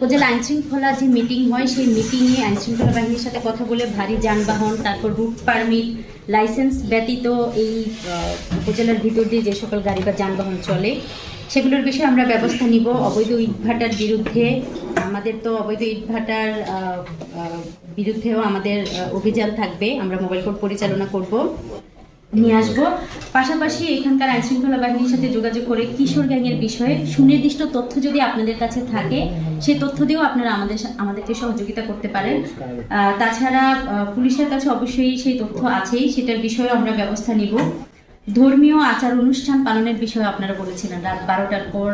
উপজেলা আইন শৃঙ্খলা যে মিটিং হয়, সেই মিটিংয়ে আইন শৃঙ্খলা বাহিনীর সাথে কথা বলে ভারী যানবাহন, তারপর রুট পারমিট লাইসেন্স ব্যতীত এই উপজেলার ভিতর দিয়ে যে সকল গাড়ি বা যানবাহন চলে, সেগুলোর বিষয়ে আমরা ব্যবস্থা নিব। অবৈধ ইটভাটার বিরুদ্ধে, আমাদের তো অবৈধ ইটভাটার বিরুদ্ধেও আমাদের অভিযান থাকবে। আমরা মোবাইল কোর্ট পরিচালনা করব। নিয়ে আসব। পাশাপাশি এখানকার আইন শৃঙ্খলা বাহিনীর সাথে যোগাযোগ করে কিশোর গ্যাংয়ের বিষয়ে সুনির্দিষ্ট তথ্য যদি আপনাদের কাছে থাকে সেই তথ্য দিয়েও আপনারা আমাদের আমাদেরকে সহযোগিতা করতে পারেন। তাছাড়া পুলিশের কাছে অবশ্যই সেই তথ্য আছেই, সেটার বিষয়ে আমরা ব্যবস্থা নিব। ধর্মীয় আচার অনুষ্ঠান পালনের বিষয়ে আপনারা বলেছিলেন, রাত বারোটার পর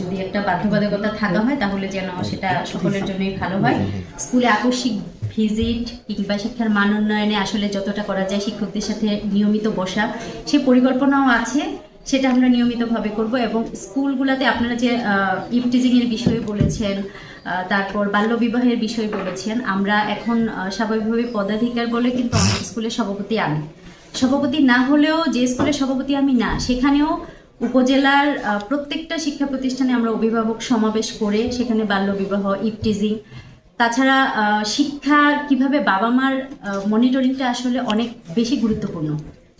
যদি একটা বাধ্যবাধকতা থাকা হয়, তাহলে যেন সেটা সকলের জন্যই ভালো হয়। স্কুলে আকস্মিক ভিজিট কিংবা শিক্ষার মান উন্নয়নে আসলে যতটা করা যায় শিক্ষকদের সাথে নিয়মিত বসা, সে পরিকল্পনাও আছে, সেটা আমরা নিয়মিতভাবে করব এবং স্কুলগুলোতে আপনারা যে ইফটিজিং এর বিষয়ে বলেছেন তারপর বাল্যবিবাহের বিষয় বলেছেন, আমরা এখন স্বাভাবিকভাবে পদাধিকার বলে কিন্তু অনেক স্কুলের সভাপতি আমি। সভাপতি না হলেও যে স্কুলের সভাপতি আমি না, সেখানেও উপজেলার প্রত্যেকটা শিক্ষা প্রতিষ্ঠানে আমরা অভিভাবক সমাবেশ করে সেখানে বাল্যবিবাহ ইফটিজিং তাছাড়া শিক্ষা কীভাবে বাবা মার মনিটরিংটা আসলে অনেক বেশি গুরুত্বপূর্ণ।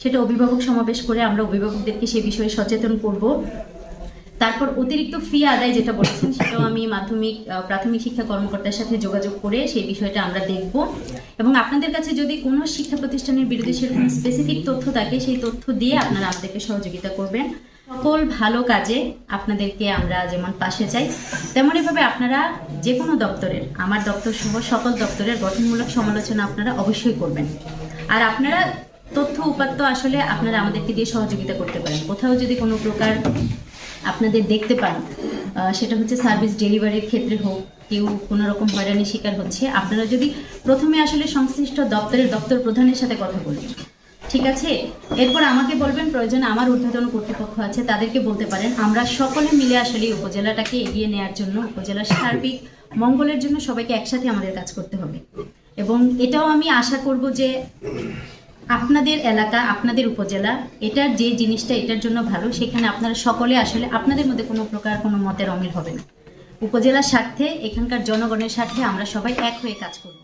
সেটা অভিভাবক সমাবেশ করে আমরা অভিভাবকদেরকে সে বিষয়ে সচেতন করব। তারপর অতিরিক্ত ফি আদায় যেটা বলেছেন, সেটাও আমি মাধ্যমিক প্রাথমিক শিক্ষা কর্মকর্তার সাথে যোগাযোগ করে সেই বিষয়টা আমরা দেখব। এবং আপনাদের কাছে যদি কোনো শিক্ষা প্রতিষ্ঠানের বিরুদ্ধে সেরকম স্পেসিফিক তথ্য থাকে, সেই তথ্য দিয়ে আপনারা আমাদেরকে সহযোগিতা করবেন। সকল ভালো কাজে আপনাদেরকে আমরা যেমন পাশে চাই, তেমনইভাবে আপনারা যে কোনো দপ্তরের, আমার দপ্তর সহ সকল দপ্তরের গঠনমূলক সমালোচনা আপনারা অবশ্যই করবেন। আর আপনারা তথ্য উপাত্ত আসলে আপনারা আমাদেরকে দিয়ে সহযোগিতা করতে পারেন। কোথাও যদি কোনো প্রকার আপনাদের দেখতে পান সেটা হচ্ছে সার্ভিস ডেলিভারির ক্ষেত্রে হোক, কেউ কোনো রকম হয়রানির শিকার হচ্ছে, আপনারা যদি প্রথমে আসলে সংশ্লিষ্ট দপ্তরের দপ্তর প্রধানের সাথে কথা বলবেন ঠিক আছে? এরপর আমাকে বলবেন প্রয়োজন আমার ঊর্ধ্বতন কর্তৃপক্ষ আছে, তাদেরকে বলতে পারেন। আমরা সকলে মিলে আসলে উপজেলাটাকে এগিয়ে নেওয়ার জন্য উপজেলার সার্বিক মঙ্গলের জন্য সবাইকে একসাথে আমাদের কাজ করতে হবে। এবং এটাও আমি আশা করব যে আপনাদের এলাকা, আপনাদের উপজেলা এটার যে জিনিসটা এটার জন্য ভালো, সেখানে আপনারা সকলে আসলে আপনাদের মধ্যে কোনো প্রকার কোনো মতের অমিল হবে না। উপজেলার স্বার্থে, এখানকার জনগণের স্বার্থে আমরা সবাই এক হয়ে কাজ করব।